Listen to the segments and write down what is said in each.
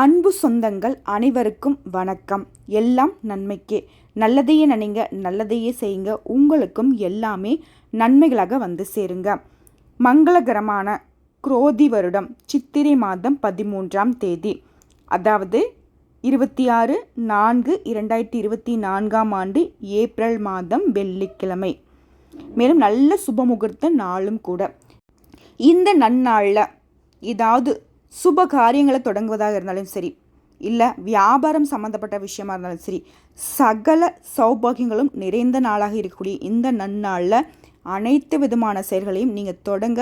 அன்பு சொந்தங்கள் அனைவருக்கும் வணக்கம். எல்லாம் நன்மைக்கே. நல்லதையே நினைங்க நல்லதையே செய்யுங்க. உங்களுக்கும் எல்லாமே நன்மைகளாக வந்து சேருங்க. மங்களகரமான குரோதி வருடம் சித்திரை மாதம் பதிமூன்றாம் தேதி. அதாவது இருபத்தி ஆறு நான்கு இரண்டாயிரத்தி இருபத்தி நான்காம் ஆண்டு ஏப்ரல் மாதம் வெள்ளிக்கிழமை. மேலும் நல்ல சுபமுகூர்த்த நாளும் கூட. இந்த நன்னாளில் ஏதாவது சுப காரியங்களை தொடங்குவதாக இருந்தாலும் சரி இல்லை வியாபாரம் சம்மந்தப்பட்ட விஷயமா இருந்தாலும் சரி சகல சௌபாகியங்களும் நிறைந்த நாளாக இருக்கக்கூடிய இந்த நன்னாளில் அனைத்து விதமான செயல்களையும் நீங்கள் தொடங்க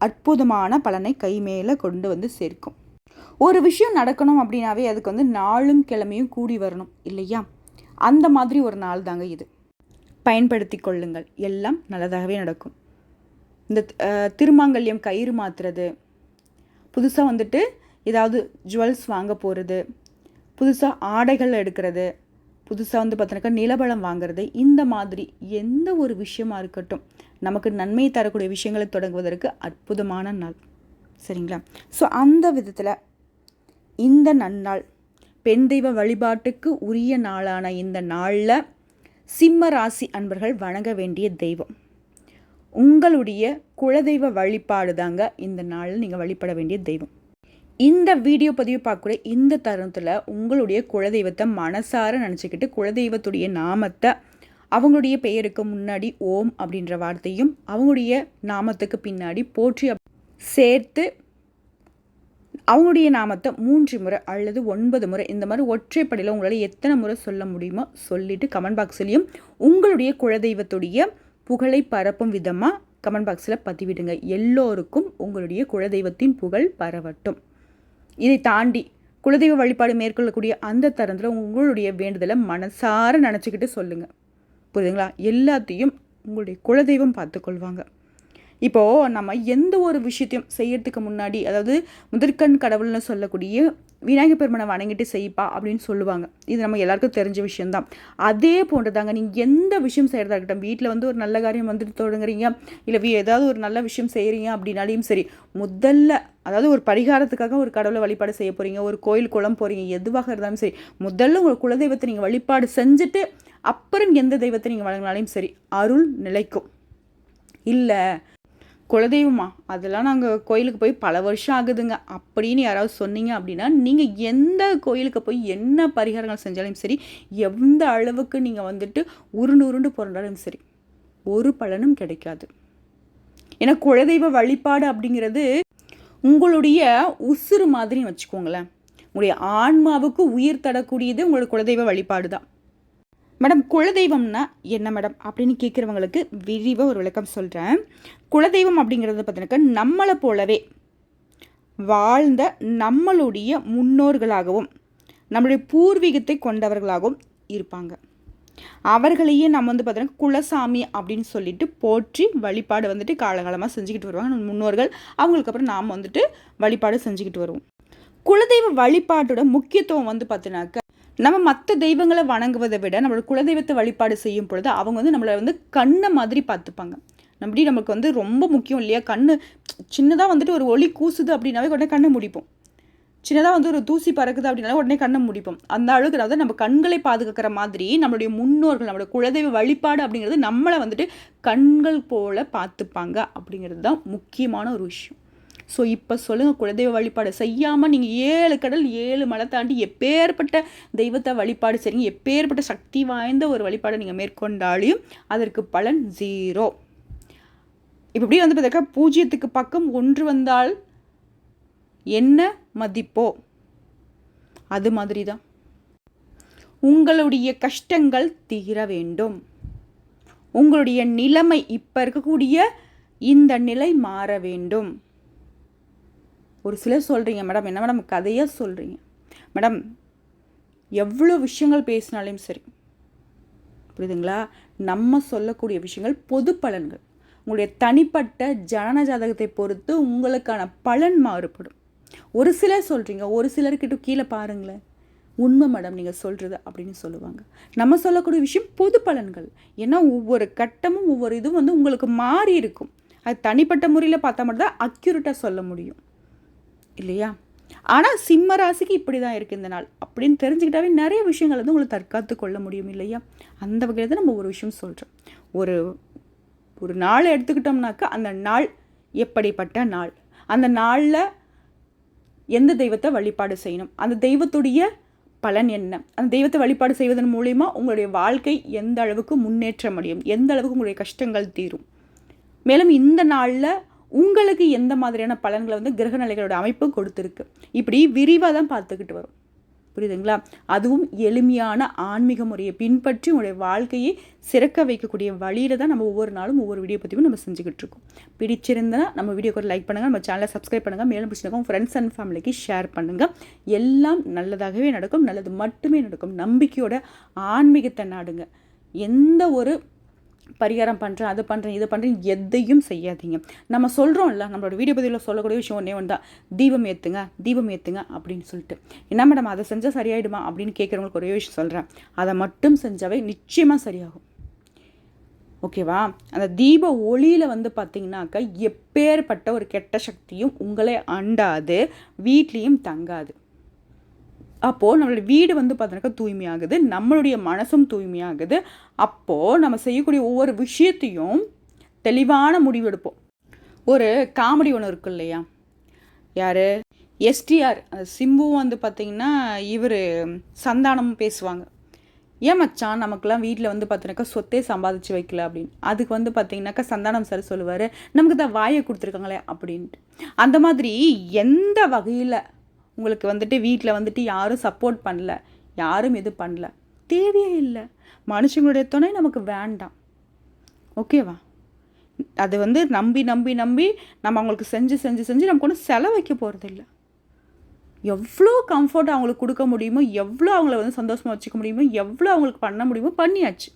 அற்புதமான பலனை கை மேலே கொண்டு வந்து சேர்க்கும். ஒரு விஷயம் நடக்கணும் அப்படின்னாவே அதுக்கு வந்து நாளும் கிழமையும் கூடி வரணும் இல்லையா? அந்த மாதிரி ஒரு நாள் தாங்க இது. பயன்படுத்தி கொள்ளுங்கள். எல்லாம் நல்லதாகவே நடக்கும். இந்த திருமாங்கல்யம் கயிறு மாத்துறது புதுசாக வந்துட்டு ஏதாவது ஜுவல்ஸ் வாங்க போகிறது புதுசாக ஆடைகள் எடுக்கிறது புதுசாக வந்து பார்த்தோன்னாக்கா நிலபலம் வாங்குறது இந்த மாதிரி எந்த ஒரு விஷயமா இருக்கட்டும் நமக்கு நன்மை தரக்கூடிய விஷயங்களை தொடங்குவதற்கு அற்புதமான நாள். சரிங்களா? ஸோ அந்த விதத்தில் இந்த நன்னாள் பெண் தெய்வ வழிபாட்டுக்கு உரிய நாளான இந்த நாளில் சிம்ம ராசி அன்பர்கள் வணங்க வேண்டிய தெய்வம். உங்களுடைய குலதெய்வ வழிபாடு தாங்க இந்த நாளில் நீங்கள் வழிபட வேண்டிய தெய்வம். இந்த வீடியோ பதிவு பார்க்கக்கூடிய இந்த தருணத்தில் உங்களுடைய குலதெய்வத்தை மனசார நினச்சிக்கிட்டு குலதெய்வத்துடைய நாமத்தை அவங்களுடைய பெயருக்கு முன்னாடி ஓம் அப்படின்ற வார்த்தையும் அவங்களுடைய நாமத்துக்கு பின்னாடி போற்றி சேர்த்து அவங்களுடைய நாமத்தை மூன்று முறை அல்லது ஒன்பது முறை இந்த மாதிரி ஒற்றைப்படையில் உங்களால் எத்தனை முறை சொல்ல முடியுமோ சொல்லிவிட்டு கமெண்ட் பாக்ஸ்லேயும் உங்களுடைய குலதெய்வத்துடைய புகழை பரப்பும் விதமாக கமெண்ட் பாக்ஸில் பதிவிடுங்க. எல்லோருக்கும் உங்களுடைய குலதெய்வத்தின் புகழ் பரவட்டும். இதை தாண்டி குலதெய்வ வழிபாடு மேற்கொள்ளக்கூடிய அந்த தருணத்தில் உங்களுடைய வேண்டுதலை மனசார நினச்சிக்கிட்டு சொல்லுங்கள் புரியுதுங்களா? எல்லாத்தையும் உங்களுடைய குலதெய்வம் பார்த்துக்கொள்வாங்க இப்போது நம்ம எந்த ஒரு விஷயத்தையும் செய்யறதுக்கு முன்னாடி அதாவது முதற்கண் கடவுள்னு சொல்லக்கூடிய விநாயகர் பெருமனை வணங்கிட்டு செய்ப்பா அப்படின்னு சொல்லுவாங்க. இது நம்ம எல்லாருக்கும் தெரிஞ்ச விஷயம்தான். அதே போன்றதாங்க நீங்கள் எந்த விஷயம் செய்கிறதா இருக்கட்டும் வீட்டில் வந்து ஒரு நல்ல காரியம் வந்துட்டு தொடங்குறீங்க இல்லை ஏதாவது ஒரு நல்ல விஷயம் செய்கிறீங்க அப்படின்னாலையும் சரி முதல்ல அதாவது ஒரு பரிகாரத்துக்காக ஒரு கடவுளை வழிபாடு செய்ய போகிறீங்க ஒரு கோயில் குளம் போகிறீங்க எதுவாக இருந்தாலும் சரி முதல்ல உங்கள் குலதெய்வத்தை நீங்கள் வழிபாடு செஞ்சுட்டு அப்புறம் எந்த தெய்வத்தை நீங்கள் வழங்கினாலும் சரி அருள் நிலைக்கும். இல்லை குலதெய்வமா? அதெல்லாம் நாங்கள் கோயிலுக்கு போய் பல வருஷம் ஆகுதுங்க. அப்படின்னு யாராவது சொன்னீங்க அப்படின்னா நீங்கள் எந்த கோயிலுக்கு போய் என்ன பரிகாரங்கள் செஞ்சாலும் சரி எந்த அளவுக்கு நீங்கள் வந்துட்டு உருண்டு உருண்டு புரண்டாலும் சரி ஒரு பலனும் கிடைக்காது. ஏன்னா குலதெய்வ வழிபாடு அப்படிங்கிறது உங்களுடைய உசுறு மாதிரின்னு வச்சுக்கோங்களேன். உங்களுடைய ஆன்மாவுக்கு உயிர் தரக்கூடியது உங்களோட குலதெய்வ வழிபாடு தான் மேடம் குலதெய்வம்னா என்ன மேடம்? அப்படின்னு கேட்குறவங்களுக்கு விரிவாக ஒரு விளக்கம் சொல்கிறேன் குலதெய்வம் அப்படிங்கிறது பார்த்தீங்கன்னாக்கா நம்மளை போலவே வாழ்ந்த நம்மளுடைய முன்னோர்களாகவும் நம்மளுடைய பூர்வீகத்தை கொண்டவர்களாகவும் இருப்பாங்க. அவர்களையே நம்ம வந்து பார்த்தோன்னா குலசாமி அப்படின்னு சொல்லிட்டு போற்றி வழிபாடு வந்துட்டு காலகாலமாக செஞ்சுக்கிட்டு வருவாங்க. நம்ம முன்னோர்கள் அவங்களுக்கு அப்புறம் நாம் வந்துட்டு வழிபாடு செஞ்சுக்கிட்டு வருவோம். குலதெய்வ வழிபாட்டோட முக்கியத்துவம் வந்து பார்த்தினாக்க நம்ம மற்ற தெய்வங்களை வணங்குவதை விட நம்மளோட குலதெய்வத்தை வழிபாடு செய்யும் பொழுது அவங்க வந்து நம்மளை வந்து கண்ணை மாதிரி பார்த்துப்பாங்க. அப்படி நமக்கு வந்து ரொம்ப முக்கியம் இல்லையா? கண்ணு சின்னதாக வந்துட்டு ஒரு ஒளி கூசுது அப்படின்னாவே உடனே கண்ணை முடிப்போம். சின்னதாக வந்து ஒரு தூசி பறக்குது அப்படின்னாலே உடனே கண்ணை முடிப்போம். அந்த அளவுக்கு அதாவது நம்ம கண்களை பாதுகாக்கிற மாதிரி நம்மளுடைய முன்னோர்கள் நம்மளுடைய குலதெய்வ வழிபாடு அப்படிங்கிறது நம்மளை வந்துட்டு கண்கள் போல பார்த்துப்பாங்க அப்படிங்கிறது தான் முக்கியமான ஒரு விஷயம். ஸோ இப்போ சொல்லுங்கள் குலதெய்வ வழிபாடு செய்யாமல் நீங்கள் ஏழு கடல் ஏழு மலை தாண்டி எப்பேற்பட்ட தெய்வத்தை வழிபாடு செய்றீங்க எப்பேற்பட்ட சக்தி வாய்ந்த ஒரு வழிபாடை நீங்கள் மேற்கொண்டாலையும் அதற்கு பலன் ஜீரோ. இப்போ இப்படி வந்து பார்த்தாக்கா பூஜ்ஜியத்துக்கு பக்கம் ஒன்று வந்தால் என்ன மதிப்போ? அது மாதிரி தான் உங்களுடைய கஷ்டங்கள் தீர வேண்டும். உங்களுடைய நிலைமை இப்போ இருக்கக்கூடிய இந்த நிலை மாற வேண்டும். ஒரு சிலர் சொல்கிறீங்க மேடம். என்ன மேடம்? கதையாக சொல்கிறீங்க மேடம் எவ்வளோ விஷயங்கள் பேசினாலையும் சரி புரியுதுங்களா? நம்ம சொல்லக்கூடிய விஷயங்கள் பொது பலன்கள். உங்களுடைய தனிப்பட்ட ஜனன ஜாதகத்தை பொறுத்து உங்களுக்கான பலன் மாறுபடும். ஒரு சிலர் சொல்கிறீங்க ஒரு சிலர்கிட்ட கீழே பாருங்களேன். உண்மை மேடம் நீங்கள் சொல்கிறது அப்படின்னு சொல்லுவாங்க. நம்ம சொல்லக்கூடிய விஷயம் பொது பலன்கள். ஏன்னா ஒவ்வொரு கட்டமும் ஒவ்வொரு இதுவும் வந்து உங்களுக்கு மாறி இருக்கும். அது தனிப்பட்ட முறையில் பார்த்தா மட்டும் தான் அக்யூரேட்டாக சொல்ல முடியும். இல்லையா? ஆனால் சிம்ம ராசிக்கு இப்படி தான் இருக்குது இந்த நாள். அப்படின்னு தெரிஞ்சுக்கிட்டாவே நிறைய விஷயங்கள் வந்து உங்களை தற்காத்து கொள்ள முடியும் இல்லையா? அந்த வகையில் தான் நம்ம ஒரு விஷயம் சொல்கிறோம் ஒரு ஒரு நாள் எடுத்துக்கிட்டோம்னாக்கா அந்த நாள் எப்படிப்பட்ட நாள்? அந்த நாளில் எந்த தெய்வத்தை வழிபாடு செய்யணும்? அந்த தெய்வத்துடைய பலன் என்ன? அந்த தெய்வத்தை வழிபாடு செய்வதன் மூலிமா உங்களுடைய வாழ்க்கை எந்த அளவுக்கு முன்னேற்ற முடியும் எந்த அளவுக்கு உங்களுடைய கஷ்டங்கள் தீரும்? மேலும் இந்த நாளில் உங்களுக்கு எந்த மாதிரியான பலன்களை வந்து கிரகநிலைகளோட அமைப்பு கொடுத்துருக்கு. இப்படி விரிவாக தான் பார்த்துக்கிட்டு வரும். புரியுதுங்களா? அதுவும் எளிமையான ஆன்மீக முறையை பின்பற்றி உங்களுடைய வாழ்க்கையை சிறக்க வைக்கக்கூடிய வழியில் தான் நம்ம ஒவ்வொரு நாளும் ஒவ்வொரு வீடியோ பற்றியும் நம்ம செஞ்சுக்கிட்டு இருக்கோம். பிடிச்சிருந்தனா நம்ம வீடியோக்கு ஒரு லைக் பண்ணுங்கள் நம்ம சேனலை சப்ஸ்கிரைப் பண்ணுங்கள் மேலும் பிடிச்சிருக்கோம் ஃப்ரெண்ட்ஸ் அண்ட் ஃபேமிலிக்கு ஷேர் பண்ணுங்கள் எல்லாம் நல்லதாகவே நடக்கும் நல்லது மட்டுமே நடக்கும். நம்பிக்கையோட ஆன்மீகத்தை நாடுங்க. எந்த ஒரு பரிகாரம் பண்ணுறேன் அது பண்ணுறேன் இது பண்ணுறேன் எதையும் செய்யாதீங்க. நம்ம சொல்கிறோம்ல நம்மளோட வீடியோ பதிவில் சொல்லக்கூடிய விஷயம் ஒன்றே ஒன்று தான் தீபம் ஏற்றுங்க தீபம் ஏற்றுங்க அப்படின்னு சொல்லிட்டு. என்ன மேடம் அதை செஞ்சால் சரியாயிடுமா அப்படின்னு கேட்குறவங்களுக்கு ஒரே விஷயம் சொல்கிறேன் அதை மட்டும் செஞ்சாவே நிச்சயமாக சரியாகும். ஓகேவா? அந்த தீப ஒளியில் வந்து பார்த்தீங்கன்னாக்கா எப்பேற்பட்ட ஒரு கெட்ட சக்தியும் உங்களை அண்டாது வீட்லேயும் தங்காது. அப்போது நம்மளுடைய வீடு வந்து பார்த்தோன்னாக்கா தூய்மையாகுது நம்மளுடைய மனசும் தூய்மையாகுது. அப்போது நம்ம செய்யக்கூடிய ஒவ்வொரு விஷயத்தையும் தெளிவான முடிவெடுப்போம். ஒரு காமெடி ஒன்று இருக்கு இல்லையா? யார்? எஸ்டிஆர் சிம்புவும் வந்து பார்த்திங்கன்னா இவர் சந்தானமும் பேசுவாங்க. ஏன் மச்சான் நமக்குலாம் வீட்டில் வந்து பார்த்தீங்கன்னாக்கா சொத்தே சம்பாதிச்சு வைக்கல அப்படின்னு. அதுக்கு வந்து பார்த்தீங்கன்னாக்கா சந்தானம் சார் சொல்லுவார் நமக்கு தான் வாயை கொடுத்துருக்காங்களே அப்படின்ட்டு. அந்த மாதிரி எந்த வகையில் உங்களுக்கு வந்துட்டு வீட்டில் வந்துட்டு யாரும் சப்போர்ட் பண்ணல யாரும் இது பண்ணல. தேவையே இல்லை. மனுஷங்களுடைய துணை நமக்கு வேண்டாம். ஓகேவா அது வந்து நம்பி நம்பி நம்பி நம்ம அவங்களுக்கு செஞ்சு செஞ்சு செஞ்சு நமக்கு ஒன்றும் செலவைக்க போகிறதில்ல எவ்வளோ கம்ஃபர்ட் அவங்களுக்கு கொடுக்க முடியுமோ எவ்வளோ அவங்கள வந்து சந்தோஷமாக வச்சுக்க முடியுமோ எவ்வளோ அவங்களுக்கு பண்ண முடியுமோ பண்ணியாச்சு.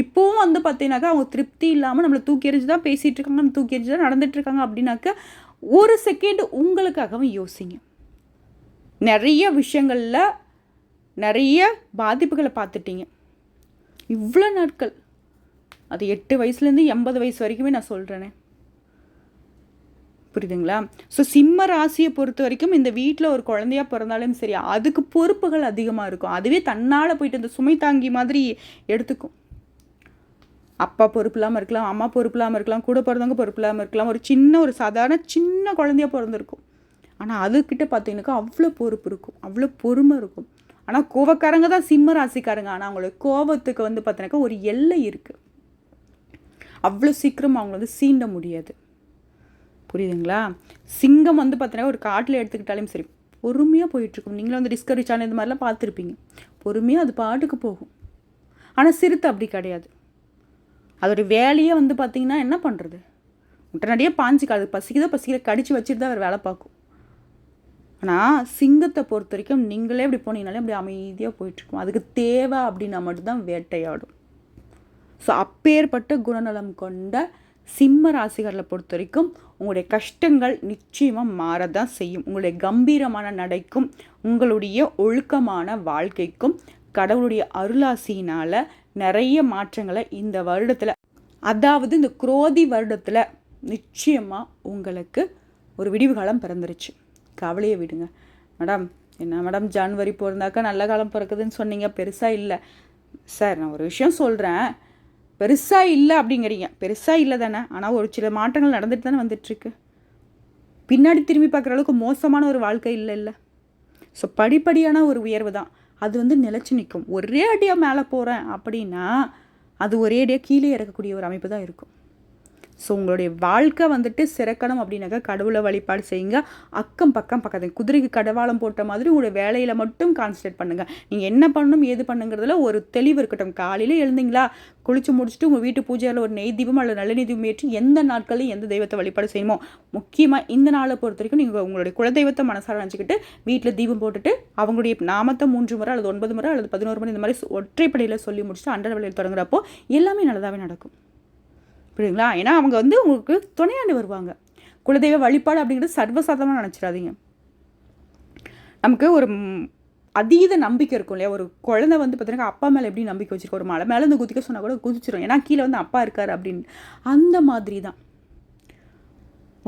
இப்போவும் வந்து பார்த்தீங்கன்னாக்கா அவங்க திருப்தி இல்லாமல் நம்மளை தூக்கி எறிஞ்சு தான் பேசிகிட்டு இருக்காங்க நம்ம தூக்கி எறிஞ்சு தான் நடந்துகிட்ருக்காங்க அப்படின்னாக்கா ஒரு செகண்ட் உங்களுக்காகவும் யோசிங்க. நிறைய விஷயங்களில் நிறைய பாதிப்புகளை பார்த்துட்டீங்க. இவ்வளோ நாட்கள். அது எட்டு வயசுலேருந்து எண்பது வயசு வரைக்குமே நான் சொல்கிறேனே புரியுதுங்களா? ஸோ சிம்ம ராசியை பொறுத்த வரைக்கும் இந்த வீட்டில் ஒரு குழந்தையா பிறந்தாலும் சரி அதுக்கு பொறுப்புகள் அதிகமாக இருக்கும். அதுவே தன்னால் போயிட்டு இந்த சுமை தாங்கி மாதிரி எடுத்துக்கும். அப்பா பொறுப்பு இல்லாமல் இருக்கலாம் அம்மா பொறுப்பு இல்லாமல் இருக்கலாம் கூட பிறந்தவங்க பொறுப்பு இல்லாமல் இருக்கலாம். ஒரு சின்ன ஒரு சாதாரண சின்ன குழந்தையாக பிறந்திருக்கும். ஆனால் அதுக்கிட்ட பார்த்தீங்கன்னாக்கா அவ்வளோ பொறுப்பு இருக்கும். அவ்வளோ பொறுமை இருக்கும். ஆனால் கோவக்காரங்க தான் சிம்ம ராசிக்காரங்க. ஆனால் அவங்களோட கோபத்துக்கு வந்து பார்த்தீங்கன்னாக்கா ஒரு எல்லை இருக்குது அவ்வளோ சீக்கிரம் அவங்கள வந்து சீண்ட முடியாது. புரியுதுங்களா? சிங்கம் வந்து பார்த்தீங்கன்னா ஒரு காட்டில் எடுத்துக்கிட்டாலும் சரி பொறுமையாக போயிட்டுருக்கும். நீங்களும் வந்து டிஸ்கவரி சேனல் இந்த மாதிரிலாம் பார்த்துருப்பீங்க. பொறுமையாக அது பாட்டுக்கு போகும். ஆனால் சிறுத்தை அப்படி கிடையாது. அதோடய வேலையே வந்து பார்த்திங்கன்னா என்ன பண்ணுறது உடனடியாக பாஞ்சிக்காது. பசிக்குதோ பசிக்கிற கடிச்சு வச்சுட்டு தான் அவர் வேலை பார்க்கும். ஆனால் சிங்கத்தை பொறுத்த வரைக்கும் நீங்களே இப்படி போனீங்கனாலே அப்படி அமைதியாக போயிட்டுருக்கும். அதுக்கு தேவை அப்படின்னா மட்டும்தான் வேட்டையாடும். ஸோ அப்பேற்பட்ட குணநலம் கொண்ட சிம்ம ராசிகர்களை பொறுத்த வரைக்கும் உங்களுடைய கஷ்டங்கள் நிச்சயமாக மாறதான் செய்யும். உங்களுடைய கம்பீரமான நடைக்கும் உங்களுடைய ஒழுக்கமான வாழ்க்கைக்கும் கடவுளுடைய அருளாசியினால் நிறைய மாற்றங்களை இந்த வருடத்தில் அதாவது இந்த குரோதி வருடத்தில் நிச்சயமாக உங்களுக்கு ஒரு விடிவு காலம் பிறந்துருச்சு. கவலையை விடுங்க. மேடம் என்ன மேடம் ஜான்வரி பிறந்தாக்கா நல்ல காலம் பிறக்குதுன்னு சொன்னீங்க. பெருசாக இல்லை. சார் நான் ஒரு விஷயம் சொல்கிறேன் பெருசாக இல்லை அப்படிங்கிறீங்க. பெருசாக இல்லை தானே. ஆனால் ஒரு சில மாற்றங்கள் நடந்துட்டு தானே வந்துட்டுருக்கு. பின்னாடி திரும்பி பார்க்குற அளவுக்கு மோசமான ஒரு வாழ்க்கை இல்லை இல்லை. ஸோ படிப்படியான ஒரு உயர்வு தான். அது வந்து நிலச்சி நிற்கும். ஒரே அடியாக மேலே போகிறேன் அப்படின்னா அது ஒரே அடியாக கீழே இறக்கக்கூடிய ஒரு அமைப்பு தான் இருக்கும். ஸோ உங்களுடைய வாழ்க்கை வந்துட்டு சிறக்கணும் அப்படின்னாக்கா கடவுளை வழிபாடு செய்யுங்க. அக்கம் பக்கம் பக்கத்து குதிரைக்கு கடவாளம் போட்ட மாதிரி உங்களுடைய வேலையில் மட்டும் கான்சன்ட்ரேட் பண்ணுங்கள் நீங்கள் என்ன பண்ணணும் ஏது பண்ணுங்கிறதுல ஒரு தெளிவு இருக்கட்டும். காலையில் எழுந்தீங்களா? குளிச்சு முடிச்சுட்டு உங்கள் வீட்டு பூஜையில் ஒரு நெய் தீபம் அல்லது நல்ல தீபம் ஏற்றி எந்த நாட்களையும் எந்த தெய்வத்தை வழிபாடு செய்யணுமோ முக்கியமாக இந்த நாளை பொறுத்த வரைக்கும் நீங்கள் உங்களுடைய குலதெய்வத்தை மனசார நினச்சிக்கிட்டு வீட்டில் தீபம் போட்டுட்டு அவங்களுடைய நாமத்தை மூன்று முறை அல்லது ஒன்பது முறை அல்லது பதினோரு முறை இந்த மாதிரி ஒற்றைப்படையில் சொல்லி முடிச்சுட்டு அண்டர் வேலையில் தொடங்குறப்போ எல்லாமே நல்லதாகவே நடக்கும். புரியுதுங்களா? ஏன்னா அவங்க வந்து உங்களுக்கு துணையாண்டு வருவாங்க. குலதெய்வ வழிபாடு அப்படிங்கிறது சர்வசாதாரணமாக நினச்சிடாதீங்க. நமக்கு ஒரு அதீத நம்பிக்கை இருக்கும் இல்லையா? ஒரு குழந்தை வந்து பார்த்தீங்கன்னா அப்பா மேலே எப்படி நம்பிக்கை வச்சிருக்கோம் ஒரு மலை மேலே இருந்து குதிக்க சொன்னால் கூட குதிச்சிடும் ஏன்னா கீழே வந்து அப்பா இருக்கார் அப்படின்னு. அந்த மாதிரி தான்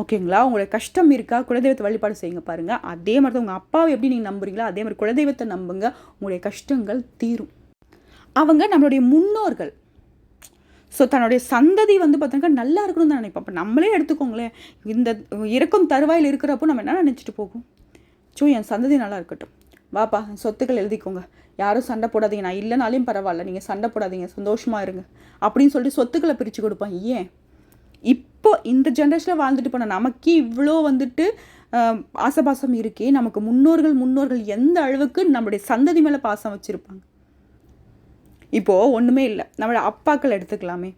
ஓகேங்களா? உங்களுடைய கஷ்டம் இருக்கா? குலதெய்வத்தை வழிபாடு செய்யுங்க பாருங்கள் அதே மாதிரி தான் உங்கள் அப்பாவை எப்படி நீங்கள் நம்புறீங்களோ அதே மாதிரி குலதெய்வத்தை நம்புங்க. உங்களுடைய கஷ்டங்கள் தீரும். அவங்க நம்மளுடைய முன்னோர்கள். ஸோ தன்னுடைய சந்ததி வந்து பார்த்தீங்கன்னா நல்லா இருக்கணும்னு தான் நினைப்போம் அப்போ நம்மளே எடுத்துக்கோங்களேன் இந்த இறக்கும் தருவாயில் இருக்கிறப்போ நம்ம என்ன நினச்சிட்டு போகும்? ஸோ என் சந்ததி நல்லா இருக்கட்டும். வாப்பா சொத்துக்கள் எழுதிக்கோங்க. யாரும் சண்டை போடாதீங்க. நான் இல்லைனாலையும் பரவாயில்ல. நீங்கள் சண்டை போடாதீங்க. சந்தோஷமாக இருங்க. அப்படின்னு சொல்லிட்டு சொத்துக்களை பிரித்து கொடுப்பான். ஏன்? இப்போ இந்த ஜென்ரேஷனில் வாழ்ந்துட்டு போன நமக்கே இவ்வளோ வந்துட்டு ஆசபாசம் இருக்கே நமக்கு முன்னோர்கள் முன்னோர்கள் எந்த அளவுக்கு நம்மளுடைய சந்ததி மேலே பாசம் வச்சுருப்பாங்க? இப்போது ஒன்றுமே இல்லை. நம்மளோட அப்பாக்கள் எடுத்துக்கலாமே.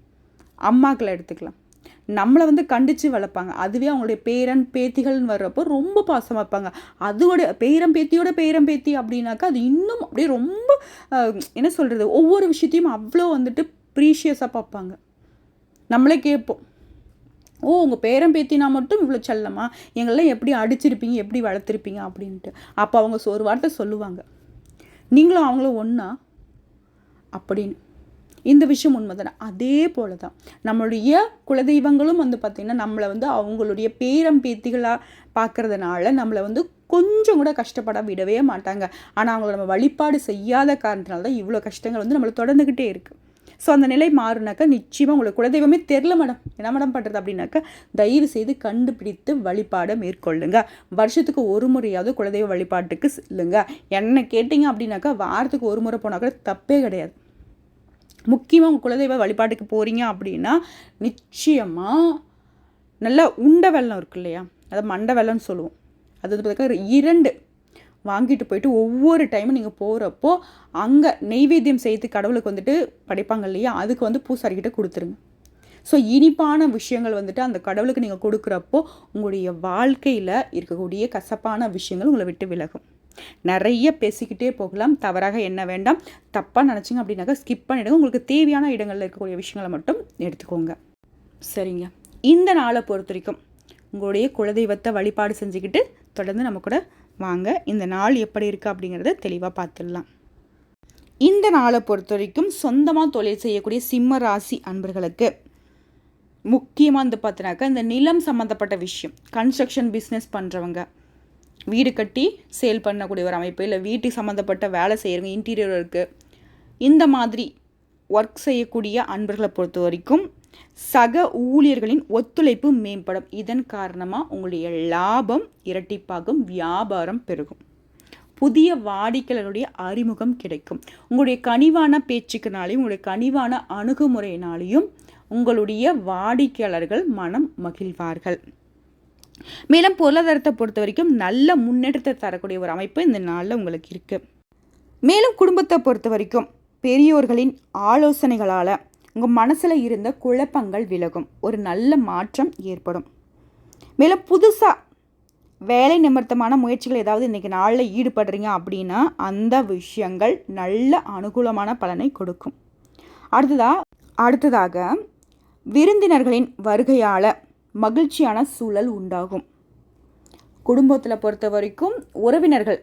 அம்மாக்களை எடுத்துக்கலாம். நம்மளை வந்து கண்டித்து வளர்ப்பாங்க. அதுவே அவங்களுடைய பேரன் பேத்திகள்னு வர்றப்போ ரொம்ப பாசமாக இருப்பாங்க. அதோட பேரம் பேத்தியோட பேரம் பேத்தி அப்படின்னாக்கா அது இன்னும் அப்படியே ரொம்ப என்ன சொல்கிறது ஒவ்வொரு விஷயத்தையும் அவ்வளோ வந்துட்டு ப்ரீஷியஸாக பார்ப்பாங்க. நம்மளே கேட்போம். ஓ உங்கள் பேரம் பேத்தினா மட்டும் இவ்வளோ செல்லமா? எங்களெல்லாம் எப்படி அடிச்சிருப்பீங்க? எப்படி வளர்த்துருப்பீங்க? அப்படின்ட்டு. அப்போ அவங்க ஒரு வார்த்தை சொல்லுவாங்க. நீங்களும் அவங்களும் ஒன்றா அப்படின்னு. இந்த விஷயம் உண்மைதான்? அதே போல தான் நம்மளுடைய குலதெய்வங்களும் வந்து பார்த்திங்கன்னா நம்மளை வந்து அவங்களுடைய பேரம் பேத்திகளாக பார்க்குறதுனால நம்மளை வந்து கொஞ்சம் கூட கஷ்டப்பட விடவே மாட்டாங்க. ஆனால் அவங்கள நம்ம வழிபாடு செய்யாத காரணத்தினால தான் இவ்வளோ கஷ்டங்கள் வந்து நம்மளை தொடர்ந்துக்கிட்டே இருக்குது ஸோ அந்த நிலை மாறுனாக்கா நிச்சயமாக உங்களுக்கு குலதெய்வமே தெரில மேடம். என்ன மேடம் பண்ணுறது அப்படின்னாக்கா தயவு செய்து கண்டுபிடித்து வழிபாடை மேற்கொள்ளுங்க. வருஷத்துக்கு ஒரு முறையாவது குலதெய்வ வழிபாட்டுக்கு செல்லுங்க. என்ன கேட்டிங்க அப்படின்னாக்கா வாரத்துக்கு ஒரு முறை போனால் கூட தப்பே கிடையாது. முக்கியமாக உங்கள் குலதெய்வ வழிபாட்டுக்கு போகிறீங்க அப்படின்னா நிச்சயமாக நல்லா உண்ட வெள்ளம் இருக்கு இல்லையா? அதை மண்டை வெள்ளம்னு சொல்லுவோம். அது வந்து பார்த்தீங்கன்னா இரண்டு வாங்கிட்டு போயிட்டு ஒவ்வொரு டைமும் நீங்கள் போகிறப்போ அங்கே நெய்வேத்தியம் செய்து கடவுளுக்கு வந்துட்டு படைப்பாங்க இல்லையா? அதுக்கு வந்து பூசாரிக்கிட்ட கொடுத்துருங்க. ஸோ இனிப்பான விஷயங்கள் வந்துட்டு அந்த கடவுளுக்கு நீங்கள் கொடுக்குறப்போ உங்களுடைய வாழ்க்கையில் இருக்கக்கூடிய கசப்பான விஷயங்கள் உங்களை விட்டு விலகும். நிறைய பேசிக்கிட்டே போகலாம். தவறாக என்ன வேண்டாம். தப்பாக நினச்சிங்க அப்படின்னாக்கா ஸ்கிப் பண்ணிவிடுங்க உங்களுக்கு தேவையான இடங்களில் இருக்கக்கூடிய விஷயங்களை மட்டும் எடுத்துக்கோங்க. சரிங்க. இந்த நாளை பொறுத்த வரைக்கும் உங்களுடைய குலதெய்வத்தை வழிபாடு செஞ்சுக்கிட்டு தொடர்ந்து நம்ம கூட வாங்க. இந்த நாள் எப்படி இருக்குது அப்படிங்கிறத தெளிவாக பார்த்துடலாம். இந்த நாளை பொறுத்த வரைக்கும் சொந்தமாக தொழில் செய்யக்கூடிய சிம்ம ராசி அன்பர்களுக்கு முக்கியமாக வந்து பார்த்தினாக்கா இந்த நிலம் சம்மந்தப்பட்ட விஷயம் கன்ஸ்ட்ரக்ஷன் பிஸ்னஸ் பண்ணுறவங்க வீடு கட்டி சேல் பண்ணக்கூடிய ஒரு அமைப்பு இல்லை வீட்டுக்கு சம்மந்தப்பட்ட வேலை செய்கிறவங்க இன்டீரியர் இருக்குது இந்த மாதிரி ஒர்க் செய்யக்கூடிய அன்பர்களை பொறுத்த வரைக்கும் சக ஊழியர்களின் ஒத்துழைப்பு மேம்படும். இதன் காரணமாக உங்களுடைய லாபம் இரட்டிப்பாகும் வியாபாரம் பெருகும். புதிய வாடிக்கையாளருடைய அறிமுகம் கிடைக்கும். உங்களுடைய கனிவான பேச்சுக்குனாலையும் உங்களுடைய கனிவான அணுகுமுறையினாலையும் உங்களுடைய வாடிக்கையாளர்கள் மனம் மகிழ்வார்கள். மேலும் பொருளாதாரத்தை பொறுத்த வரைக்கும் நல்ல முன்னேற்றத்தை தரக்கூடிய ஒரு அமைப்பு இந்த நாளில் உங்களுக்கு இருக்குது மேலும் குடும்பத்தை பொறுத்த வரைக்கும் பெரியோர்களின் ஆலோசனைகளால் உங்கள் மனசில் இருந்த குழப்பங்கள் விலகும். ஒரு நல்ல மாற்றம் ஏற்படும். மேலும் புதுசாக வேலை நிமித்தமான முயற்சிகள் ஏதாவது இன்றைக்கி நாளில் ஈடுபடுறீங்க அப்படின்னா அந்த விஷயங்கள் நல்ல அனுகூலமான பலனை கொடுக்கும். அடுத்ததாக அடுத்ததாக விருந்தினர்களின் வருகையால் மகிழ்ச்சியான சூழல் உண்டாகும். குடும்பத்தில் பொறுத்த வரைக்கும் உறவினர்கள்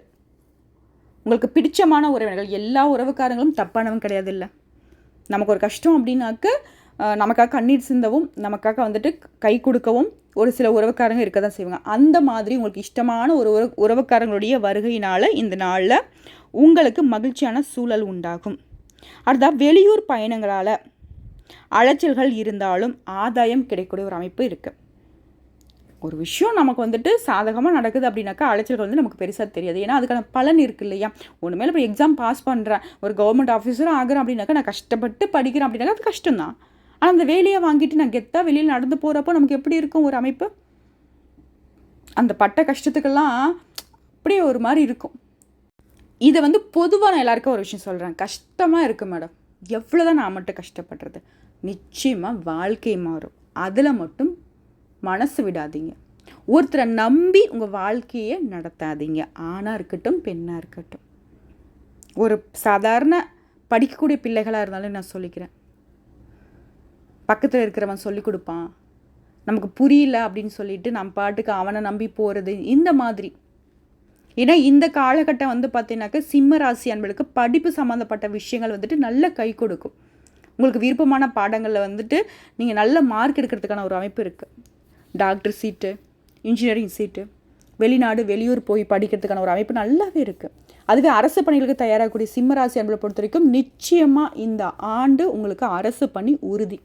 உங்களுக்கு பிடிச்சமான உறவினர்கள் எல்லா உறவுக்காரங்களும் தப்பானவங்க கிடையாது இல்லை நமக்கு ஒரு கஷ்டம் அப்படின்னாக்க நமக்காக கண்ணீர் சிந்தவும் நமக்காக வந்துட்டு கை கொடுக்கவும் ஒரு சில உறவுக்காரங்க இருக்க தான் செய்வாங்க. அந்த மாதிரி உங்களுக்கு இஷ்டமான ஒரு உற உறவுக்காரங்களுடைய வருகையினால் இந்த நாளில் உங்களுக்கு மகிழ்ச்சியான சூழல் உண்டாகும். அடுத்தா வெளியூர் பயணங்களால் அலைச்சல்கள் இருந்தாலும் ஆதாயம் கிடைக்கக்கூடிய ஒரு அமைப்பு இருக்குது ஒரு விஷயம் நமக்கு வந்துட்டு சாதகமாக நடக்குது அப்படின்னாக்கா அலைச்சல்கள் வந்து நமக்கு பெருசாக தெரியாது. ஏன்னா அதுக்கான பலன் இருக்குது இல்லையா? ஒன்றுமேல இப்போ எக்ஸாம் பாஸ் பண்ணுறேன் ஒரு கவர்மெண்ட் ஆஃபீஸரும் ஆகிறேன் அப்படின்னாக்கா நான் கஷ்டப்பட்டு படிக்கிறேன் அப்படின்னாக்கா அது கஷ்டம் தான் ஆனால் அந்த வேலையை வாங்கிட்டு நான் கெத்தாக வெளியில் நடந்து போகிறப்போ நமக்கு எப்படி இருக்கும் ஒரு அமைப்பு? அந்த பட்ட கஷ்டத்துக்கெல்லாம் அப்படியே ஒரு மாதிரி இருக்கும். இதை வந்து பொதுவாக நான் எல்லாருக்கும் ஒரு விஷயம் சொல்கிறேன் கஷ்டமாக இருக்குது மேடம் எவ்வளோ தான் நான் மட்டும் கஷ்டப்படுறது? நிச்சயமாக வாழ்க்கை மாறும். அதில் மட்டும் மனசு விடாதீங்க. ஒருத்தரை நம்பி உங்கள் வாழ்க்கையை நடத்தாதீங்க. ஆணாக இருக்கட்டும் பெண்ணாக இருக்கட்டும். ஒரு சாதாரண படிக்கக்கூடிய பிள்ளைகளாக இருந்தாலும் நான் சொல்லிக்கிறேன். பக்கத்தில் இருக்கிறவன் சொல்லி கொடுப்பான். நமக்கு புரியல அப்படின்னு சொல்லிட்டு நம்ம பாட்டுக்கு அவனை நம்பி போகிறது இந்த மாதிரி. ஏன்னா இந்த காலகட்டம் வந்து பார்த்தீங்கன்னாக்கா சிம்ம ராசி அன்பளுக்கு படிப்பு சம்மந்தப்பட்ட விஷயங்கள் வந்துட்டு நல்ல கை கொடுக்கும். உங்களுக்கு விருப்பமான பாடங்களில் வந்துட்டு நீங்கள் நல்ல மார்க் எடுக்கிறதுக்கான ஒரு அமைப்பு இருக்குது டாக்டர் சீட்டு இன்ஜினியரிங் சீட்டு வெளிநாடு வெளியூர் போய் படிக்கிறதுக்கான ஒரு அமைப்பு நல்லாவே இருக்குது அதுவே அரசு பணிகளுக்கு தயாராகக்கூடிய சிம்மராசி அன்பளை பொறுத்த வரைக்கும் நிச்சயமாக இந்த ஆண்டு உங்களுக்கு அரசு பணி உறுதி.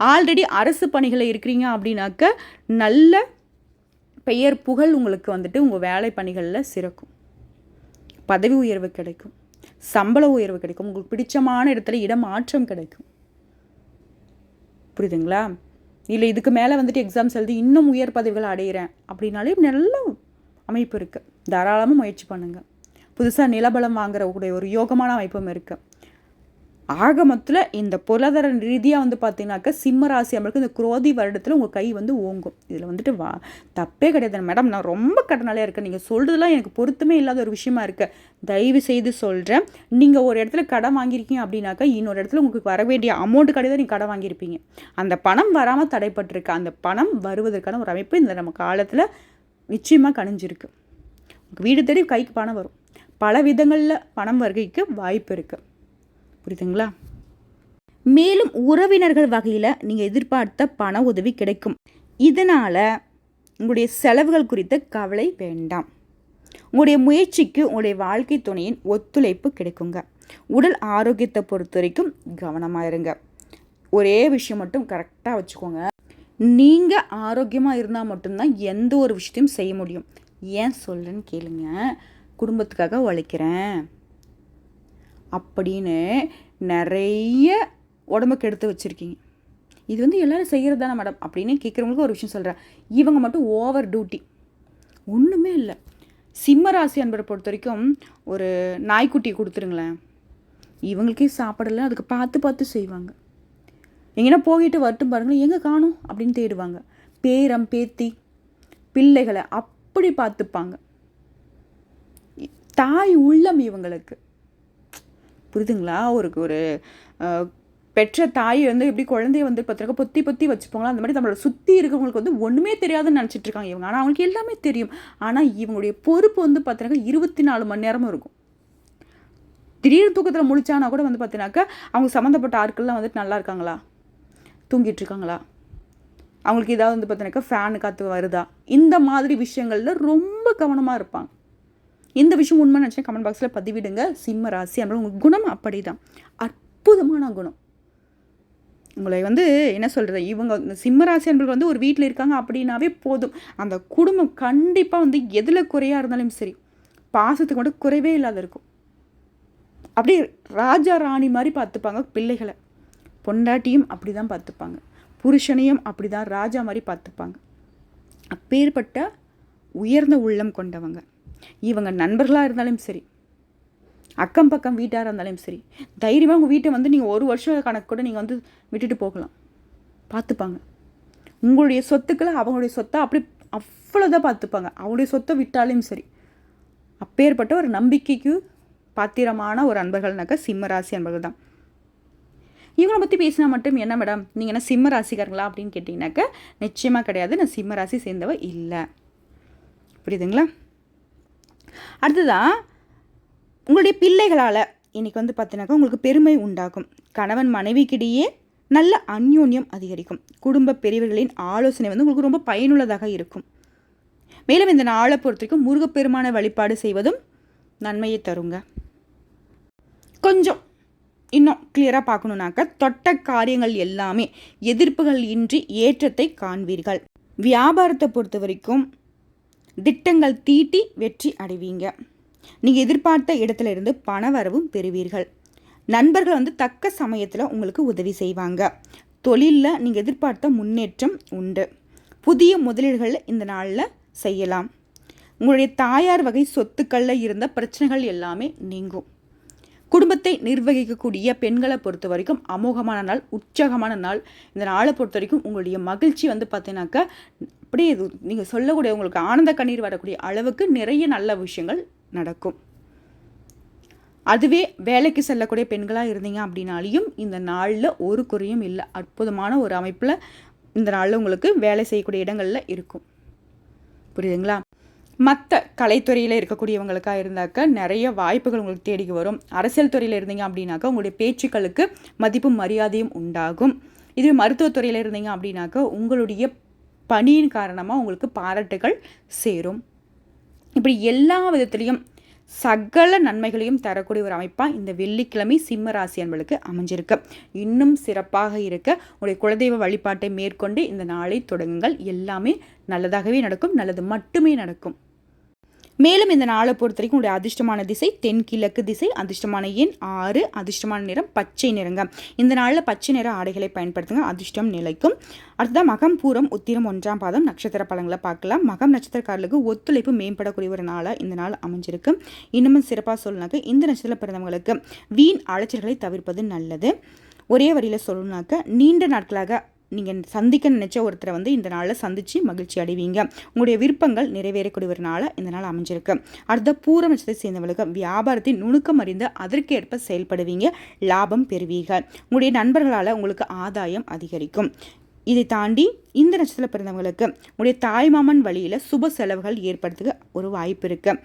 ஆல்ரெடி அரசு பணிகளில் இருக்கிறீங்க அப்படின்னாக்க நல்ல பெயர் புகழ் உங்களுக்கு வந்துட்டு உங்கள் வேலை பணிகளில் சிறக்கும். பதவி உயர்வு கிடைக்கும். சம்பள உயர்வு கிடைக்கும். உங்களுக்கு பிடிச்சமான இடத்துல இடம் மாற்றம் கிடைக்கும். புரியுதுங்களா? இல்லை இதுக்கு மேலே வந்துட்டு எக்ஸாம்ஸ் எழுதி இன்னும் உயர் பதவிகள் அடைகிறேன் அப்படின்னாலே நல்ல அமைப்பு இருக்குது தாராளமாக முயற்சி பண்ணுங்கள் புதுசாக நிலபலம் வாங்குற கூடிய ஒரு யோகமான அமைப்பும் இருக்குது ஆகமத்தில் இந்த பொருளாதார ரீதியாக வந்து பார்த்தீங்கன்னாக்கா சிம்ம ராசி நம்மளுக்கு இந்த குரோதி வருடத்தில் உங்கள் கை வந்து ஓங்கும். இதில் வந்துட்டு வா தப்பே கிடையாது. மேடம் நான் ரொம்ப கடனாலே இருக்கேன். நீங்கள் சொல்கிறதுலாம் எனக்கு பொருத்தமே இல்லாத ஒரு விஷயமா இருக்குது தயவு செய்து சொல்கிறேன் நீங்கள் ஒரு இடத்துல கடன் வாங்கியிருக்கீங்க அப்படின்னாக்கா இன்னொரு இடத்துல உங்களுக்கு வர வேண்டிய அமௌண்ட் கிடையாது நீங்கள் கடன் வாங்கியிருப்பீங்க. அந்த பணம் வராமல் தடைப்பட்டிருக்கு. அந்த பணம் வருவதற்கான ஒரு அமைப்பு இந்த நம்ம காலத்தில் நிச்சயமாக கணிஞ்சிருக்கு. வீடு தேடி கைக்கு பணம் வரும். பல விதங்களில் பணம் வருகைக்கு வாய்ப்பு இருக்குது புரியுதுங்களா? மேலும் உறவினர்கள் வகையில் நீங்கள் எதிர்பார்த்த பண உதவி கிடைக்கும். இதனால் உங்களுடைய செலவுகள் குறித்த கவலை வேண்டாம். உங்களுடைய முயற்சிக்கு உங்களுடைய வாழ்க்கை துணையின் ஒத்துழைப்பு கிடைக்குங்க. உடல் ஆரோக்கியத்தை பொறுத்த வரைக்கும் கவனமாக இருங்க. ஒரே விஷயம் மட்டும் கரெக்டாக வச்சுக்கோங்க. நீங்கள் ஆரோக்கியமாக இருந்தால் மட்டும்தான் எந்த ஒரு விஷயத்தையும் செய்ய முடியும். ஏன் சொல்லுன்னு கேளுங்க. குடும்பத்துக்காக உழைக்கிறேன். அப்படின்னு நிறைய உடம்புக்கு எடுத்து வச்சுருக்கீங்க. இது வந்து எல்லோரும் செய்கிறது தானே மேடம்? அப்படின்னு கேட்குறவங்களுக்கு ஒரு விஷயம் சொல்கிறேன் இவங்க மட்டும் ஓவர் டியூட்டி ஒன்றுமே இல்லை. சிம்ம ராசி அன்பரை பொறுத்த வரைக்கும் ஒரு நாய்க்குட்டி கொடுத்துருங்களேன். இவங்களுக்கே சாப்பிடலாம் அதுக்கு பார்த்து பார்த்து செய்வாங்க. எங்கன்னா போயிட்டு வரட்டும் பாருங்கள் எங்கே காணும்? அப்படின்னு தேடுவாங்க. பேரம் பேத்தி பிள்ளைகளை அப்படி பார்த்துப்பாங்க. தாய் உள்ளம் இவங்களுக்கு. புரியுதுங்களா ஒரு ஒரு பெற்ற தாய் வந்து எப்படி குழந்தைய வந்து பார்த்துருக்க பொத்தி பொத்தி வச்சுப்போங்களா அந்த மாதிரி நம்மளோட சுற்றி இருக்கிறவங்களுக்கு வந்து ஒன்றுமே தெரியாதுன்னு நினச்சிட்டு இருக்காங்க இவங்க. ஆனால் அவங்களுக்கு எல்லாமே தெரியும். ஆனால் இவங்களுடைய பொறுப்பு வந்து பார்த்தினாக்கா இருபத்தி நாலு மணி நேரமும் இருக்கும். திடீர்னு தூக்கத்தில் முழிச்சானா கூட வந்து பார்த்தீங்கன்னாக்கா அவங்க சம்மந்தப்பட்ட ஆட்கள்லாம் வந்துட்டு நல்லா இருக்காங்களா? தூங்கிட்டு இருக்காங்களா? அவங்களுக்கு ஏதாவது வந்து பார்த்தீங்கன்னாக்கா ஃபேனு காற்று வருதா? இந்த மாதிரி விஷயங்களில் ரொம்ப கவனமாக இருப்பாங்க. இந்த விஷயம் உண்மை நினச்சா கமெண்ட் பாக்ஸில் பதிவிடுங்க. சிம்ம ராசி அப்படின்னு உங்கள் குணம் அப்படி தான் அற்புதமான குணம். உங்களை வந்து என்ன சொல்கிறது இவங்க சிம்ம ராசி அன்பர்கள் வந்து ஒரு வீட்டில் இருக்காங்க அப்படின்னாவே போதும். அந்த குடும்பம் கண்டிப்பாக வந்து எதில் குறையாக இருந்தாலும் சரி பாசத்துக்கு மட்டும் குறைவே இல்லாத இருக்கும். அப்படியே ராஜா ராணி மாதிரி பார்த்துப்பாங்க பிள்ளைகளை. பொண்டாட்டியும் அப்படி தான் பார்த்துப்பாங்க. புருஷனையும் அப்படி தான் ராஜா மாதிரி பார்த்துப்பாங்க. அப்பேற்பட்ட உயர்ந்த உள்ளம் கொண்டவங்க. இவங்க நண்பர்களாக இருந்தாலும் சரி அக்கம் பக்கம் வீட்டாக இருந்தாலும் சரி தைரியமாக உங்கள் வீட்டை வந்து நீங்கள் ஒரு வருஷம் கணக்கு கூட நீங்கள் வந்து விட்டுட்டு போகலாம். பார்த்துப்பாங்க. உங்களுடைய சொத்துக்களை அவங்களுடைய சொத்தை அப்படி அவ்வளோதான் பார்த்துப்பாங்க. அவங்களுடைய சொத்தை விட்டாலும் சரி. அப்பேற்பட்ட ஒரு நம்பிக்கைக்கு பாத்திரமான ஒரு அன்பர்கள்னாக்கா சிம்ம ராசி அன்பர்கள் தான். இவங்களை பற்றி பேசினா மட்டும் என்ன மேடம்? நீங்கள் என்ன சிம்ம ராசிக்காரங்களா அப்படின்னு கேட்டிங்கனாக்கா நிச்சயமாக கிடையாது. நான் சிம்ம ராசி சேர்ந்தவ இல்லை. புரியுதுங்களா? அடுத்ததான் உங்களுடைய பிள்ளைகளால் இன்றைக்கி வந்து பார்த்தீங்கன்னாக்கா உங்களுக்கு பெருமை உண்டாகும். கணவன் மனைவிக்கிடையே நல்ல அந்யோன்யம் அதிகரிக்கும். குடும்ப பெரியவர்களின் ஆலோசனை வந்து உங்களுக்கு ரொம்ப பயனுள்ளதாக இருக்கும். மேலும் இந்த நாளை பொறுத்த வரைக்கும் முருகப்பெருமான வழிபாடு செய்வதும் நன்மையை தருங்க. கொஞ்சம் இன்னும் கிளியராக பார்க்கணுன்னாக்கா தொட்ட காரியங்கள் எல்லாமே எதிர்ப்புகள் இன்றி ஏற்றத்தை காண்பீர்கள். வியாபாரத்தை பொறுத்த வரைக்கும் திட்டங்கள் தீட்டி வெற்றி அடைவீங்க. நீங்கள் எதிர்பார்த்த இடத்துல இருந்து பண வரவும் பெறுவீர்கள். நண்பர்கள் வந்து தக்க சமயத்தில் உங்களுக்கு உதவி செய்வாங்க. தொழிலில் நீங்கள் எதிர்பார்த்த முன்னேற்றம் உண்டு. புதிய முதலீடுகள் இந்த நாளில் செய்யலாம். உங்களுடைய தாயார் வகை சொத்துக்களில் இருந்த பிரச்சனைகள் எல்லாமே நீங்கும். குடும்பத்தை நிர்வகிக்கக்கூடிய பெண்களை பொறுத்த வரைக்கும் அமோகமான நாள் உற்சாகமான நாள். இந்த நாளை பொறுத்த வரைக்கும் உங்களுடைய மகிழ்ச்சி வந்து பார்த்தீங்கன்னாக்கா அப்படியே இது நீங்கள் சொல்லக்கூடிய உங்களுக்கு ஆனந்த கண்ணீர் வரக்கூடிய அளவுக்கு நிறைய நல்ல விஷயங்கள் நடக்கும். அதுவே வேலைக்கு செல்லக்கூடிய பெண்களாக இருந்தீங்க அப்படின்னாலையும் இந்த நாளில் ஒரு குறையும் இல்லை. அற்புதமான ஒரு அமைப்பில் இந்த நாளில் உங்களுக்கு வேலை செய்யக்கூடிய இடங்களில் இருக்கும். புரியுதுங்களா? மற்ற கலைத்துறையில் இருக்கக்கூடியவங்களுக்காக இருந்தாக்க நிறைய வாய்ப்புகள் உங்களுக்கு தேடி வரும். அரசியல் துறையில் இருந்தீங்க அப்படின்னாக்கா உங்களுடைய பேச்சுக்களுக்கு மதிப்பும் மரியாதையும் உண்டாகும். இதுவே மருத்துவத்துறையில் இருந்தீங்க அப்படின்னாக்கா உங்களுடைய பணியின் காரணமாக உங்களுக்கு பாராட்டுகள் சேரும். இப்படி எல்லா விதத்துலேயும் சகல நன்மைகளையும் தரக்கூடிய ஒரு அமைப்பாக இந்த வெள்ளிக்கிழமை சிம்ம ராசி அன்பளுக்கு அமைஞ்சிருக்கு. இன்னும் சிறப்பாக இருக்க உங்களுடைய குலதெய்வ வழிபாட்டை மேற்கொண்டு இந்த நாளை தொடங்குங்கள். எல்லாமே நல்லதாகவே நடக்கும் நல்லது மட்டுமே நடக்கும். மேலும் இந்த நாளை பொறுத்த வரைக்கும் உங்களுடைய அதிர்ஷ்டமான திசை தென்கிழக்கு திசை அதிர்ஷ்டமான எண் ஆறு அதிர்ஷ்டமான நிறம் பச்சை நிறங்க. இந்த நாளில் பச்சை நிற ஆடைகளை பயன்படுத்துங்க அதிர்ஷ்டம் நிலைக்கும். அடுத்ததாக மகம் பூரம் உத்திரம் ஒன்றாம் பாதம் நட்சத்திர பழங்களை பார்க்கலாம். மகம் நட்சத்திரக்காரர்களுக்கு ஒத்துழைப்பு மேம்படக்கூடிய ஒரு நாளாக இந்த நாள் அமைஞ்சிருக்கு. இன்னமும் சிறப்பாக சொல்லணாக்க இந்த நட்சத்திர பிறந்தவங்களுக்கு வீண் அலைச்சல்களை தவிர்ப்பது நல்லது. ஒரே வரியில் சொல்லணுனாக்க நீண்ட நாட்களாக நீங்கள் சந்திக்க நினச்ச ஒருத்தரை வந்து இந்த நாளில் சந்தித்து மகிழ்ச்சி அடைவீங்க. உங்களுடைய விருப்பங்கள் நிறைவேறக்கூடிய ஒரு நாளாக இந்த நாள் அமைஞ்சிருக்கு. அடுத்த பூர நட்சத்திரத்தை சேர்ந்தவர்களுக்கு வியாபாரத்தின் நுணுக்கம் அறிந்து அதற்கேற்ப செயல்படுவீங்க. லாபம் பெறுவீங்க. உங்களுடைய நண்பர்களால் உங்களுக்கு ஆதாயம் அதிகரிக்கும். இதை தாண்டி இந்த நட்சத்திரத்தில் பிறந்தவங்களுக்கு உங்களுடைய தாய்மாமன் வழியில் சுப செலவுகள் ஏற்படுத்துக ஒரு வாய்ப்பு இருக்குது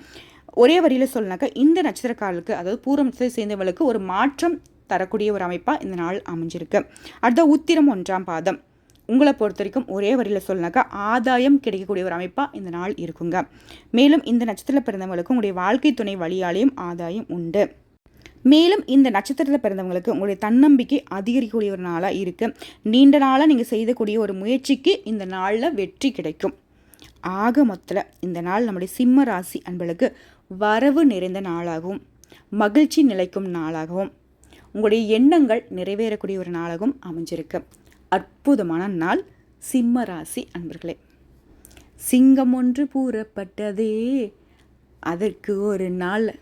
ஒரே வரியில் சொல்லனாக்கா இந்த நட்சத்திரக்காரர்களுக்கு அதாவது பூரம் நட்சத்திரத்தை சேர்ந்தவர்களுக்கு ஒரு மாற்றம் தரக்கூடிய ஒரு அமைப்பாக இந்த நாள் அமைஞ்சிருக்கு. அடுத்த உத்திரம் ஒன்றாம் பாதம். உங்களை பொறுத்த வரைக்கும் ஒரே வரியில் சொல்லினாக்கா ஆதாயம் கிடைக்கக்கூடிய ஒரு அமைப்பாக இந்த நாள் இருக்குங்க. மேலும் இந்த நட்சத்திரத்தில் பிறந்தவங்களுக்கு உங்களுடைய வாழ்க்கை துணை வழியாலேயும் ஆதாயம் உண்டு. மேலும் இந்த நட்சத்திரத்தில் பிறந்தவங்களுக்கு உங்களுடைய தன்னம்பிக்கை அதிகரிக்கக்கூடிய ஒரு நாளாக இருக்குது நீண்ட நாளாக நீங்கள் செய்யக்கூடிய ஒரு முயற்சிக்கு இந்த நாளில் வெற்றி கிடைக்கும். ஆக மொத்தத்தில் இந்த நாள் நம்முடைய சிம்ம ராசி அன்பளுக்கு வரவு நிறைந்த நாளாகவும் மகிழ்ச்சி நிலைக்கும் நாளாகவும் உங்களுடைய எண்ணங்கள் நிறைவேறக்கூடிய ஒரு நாளாகவும் அமைஞ்சிருக்கு. அற்புதமான நாள். சிம்ம ராசி அன்பர்களே. சிங்கம் ஒன்று பூரப்பட்டதே. அதற்கு ஒரு நாள்.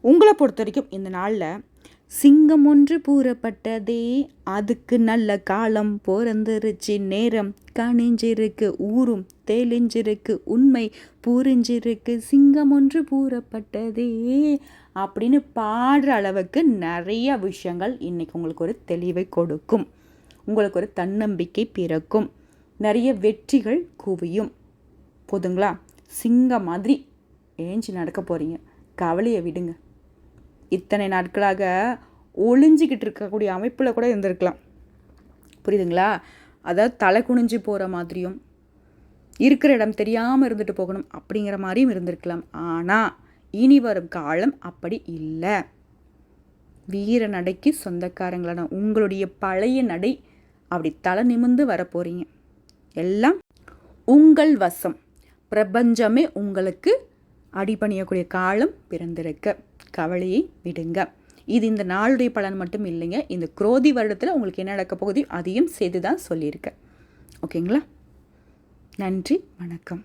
உங்களை பொறுத்த வரைக்கும் இந்த நாளில் சிங்கம் ஒன்று பூரப்பட்டதே. அதுக்கு நல்ல காலம் பிறந்துருச்சு. நேரம் கணிஞ்சிருக்கு ஊரும் தெளிஞ்சிருக்கு. உண்மை புரிஞ்சிருக்கு. சிங்கம் ஒன்று பூரப்பட்டதே. அப்படின்னு பாடுற அளவுக்கு நிறைய விஷயங்கள் இன்றைக்கி உங்களுக்கு ஒரு தெளிவை கொடுக்கும். உங்களுக்கு ஒரு தன்னம்பிக்கை பிறக்கும். நிறைய வெற்றிகள் குவியும். போதுங்களா? சிங்கம் மாதிரி ஏஞ்சி நடக்க போகிறீங்க கவலையை விடுங்க. இத்தனை நாட்களாக ஒளிஞ்சிக்கிட்டு இருக்கக்கூடிய அமைப்பில் கூட இருந்திருக்கலாம். புரியுதுங்களா? அதாவது தலை குனிஞ்சு போகிற மாதிரியும் இருக்கிற இடம் தெரியாமல் இருந்துட்டு போகணும் அப்படிங்கிற மாதிரியும் இருந்திருக்கலாம். ஆனால் இனி வரும் காலம் அப்படி இல்லை. வீர நடைக்கு சொந்தக்காரங்களான உங்களுடைய பழைய நடை அப்படி தலை நிமிந்து வரப்போகிறீங்க எல்லாம் உங்கள் வசம். பிரபஞ்சமே உங்களுக்கு அடிபணியக்கூடிய காலம் பிறந்திருக்க. கவலையை விடுங்க. இது இந்த நாளுடைய பலன் மட்டும் இல்லைங்க. இந்த குரோதி வருடத்தில் உங்களுக்கு என்ன நடக்க போகுது அதையும் செய்து தான் சொல்லியிருக்கேன் ஓகேங்களா? நன்றி வணக்கம்.